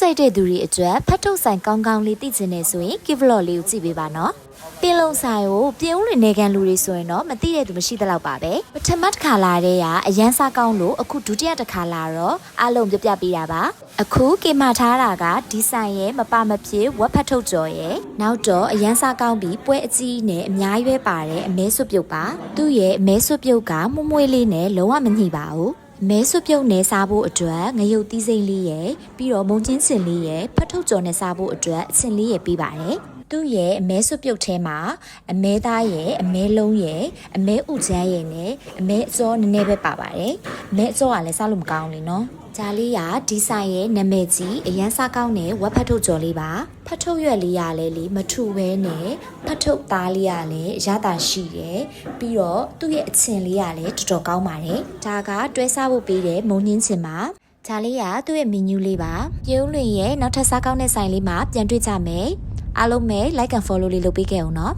ကြိုက်တဲ့သူတွေအတွက်ဖတ်ထုတ်ဆိုင်ကောင်းကောင်းလေးသိချင်နေဆိုရင် give vlog လေးကိုကြည့်ပေးပါနော်ပင်လုံဆိုင်ကိုပြင်ဦးလွင်နေကန်လူတွေဆိုရင်တော့မသိတဲ့သူမရှိသလောက်ပါပဲပထမတစ်ခါလာတဲ့ကအရန်စားကောင်းလို့အခုဒုတိယတစ်ခါလာတော့အားလုံးပြပြပေးတာပါအခုကေမာထားတာကဒီဆိုင်ရဲ့မပမဖြစ်ဝက်ဖတ်ထုတ်ကြော်ရဲ့နောက်တော့အရန်စားကောင်းပြီးပွဲအကြီးနဲ့အများကြီးပဲပါတဲ့အမဲဆွပြုတ်ပါသူ့ရဲ့အမဲဆွပြုတ်ကမှုမွှေးလေးနဲ့လုံးဝမညှိပါဘူး မဲဆွပြုတ်နဲ့စားဖို့အတွက်ငရုတ်သီးစိမ့်လေးရယ်ပြီးတော့မုံချင်းစင်လေးရယ်ဖတ်ထုတ်ကြော်နဲ့စားဖို့အတွက်အစင်လေးရယ်ပေးပါတယ်သူ့ရဲ့အမဲဆွပြုတ်ထဲမှာအမဲသားရဲ့အမဲလုံးရဲ့အမဲဥချမ်းရဲ့နဲ့အမဲအစောနည်းနည်းပဲပါပါတယ်အ မဲအစောကလည်းစားလို့မကောင်းဘူးလीနော်ဂျာလေးကဒီဆိုင်ရဲ့နာမည်ကြီးအရန်စားကောင်းတဲ့ဝက်ဖတ်ထုတ်ကြော်လေးပါဖတ်ထုတ်ရွက်လေးရလဲလေမထူပဲနဲ့ဖတ်ထုတ်သားလေးရလဲရတာရှိတယ်ပြီးတော့သူ့ရဲ့အချင်လေးရလဲတော်တော်ကောင်းပါတယ်ဒါကတွဲစားဖို့ပေးတဲ့မုံညင်းချင်ပါဒါလေးကသူ့ရဲ့မီနူးလေးပါပြုံးလွင်ရဲ့နောက်ထပ်စားကောင်းတဲ့ဆိုင်လေးမှာပြန်တွေ့ကြမယ်အားလုံးပဲ like and follow လေးလုပ်ပေးခဲ့အောင်နော်